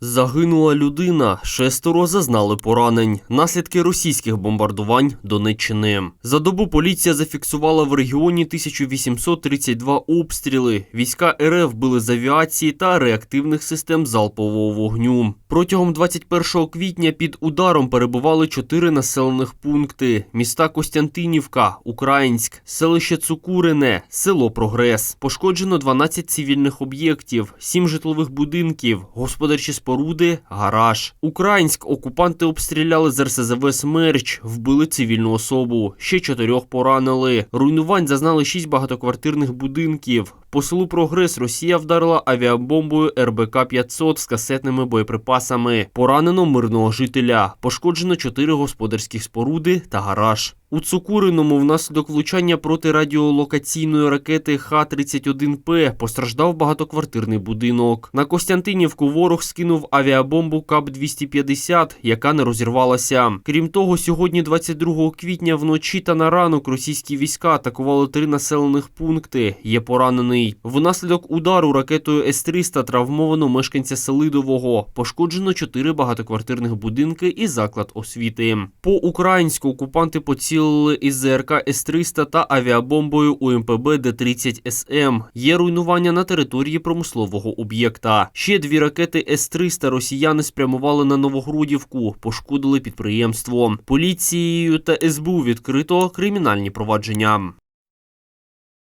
Загинула людина, шестеро зазнали поранень. Наслідки російських бомбардувань Донеччини. За добу поліція зафіксувала в регіоні 1832 обстріли. Війська РФ били з авіації та реактивних систем залпового вогню. Протягом 21 квітня під ударом перебували чотири населених пункти: міста Костянтинівка, Українськ, селище Цукурине, село Прогрес. Пошкоджено 12 цивільних об'єктів, 7 житлових будинків, господарчі споруди, гараж. Українськ окупанти обстріляли з РСЗВ «Смерч», вбили цивільну особу. Ще чотирьох поранили. Руйнувань зазнали шість багатоквартирних будинків. По селу Прогрес Росія вдарила авіабомбою РБК-500 з касетними боєприпасами. Поранено мирного жителя. Пошкоджено чотири господарських споруди та гараж. У Цукуриному внаслідок влучання протирадіолокаційної ракети Х-31П постраждав багатоквартирний будинок. На Костянтинівку ворог скинув авіабомбу КАП-250, яка не розірвалася. Крім того, сьогодні, 22 квітня, вночі та на ранок російські війська атакували три населених пункти. Є поранений. Внаслідок удару ракетою С-300 травмовано мешканця Селидового. Пошкоджено чотири багатоквартирних будинки і заклад освіти. По українську окупанти поцілили із ЗРК С-300 та авіабомбою УМПБ Д-30 СМ. Є руйнування на території промислового об'єкта. Ще дві ракети С-300 росіяни спрямували на Новогрудівку, пошкодили підприємство. Поліцією та СБУ відкрито кримінальні провадження.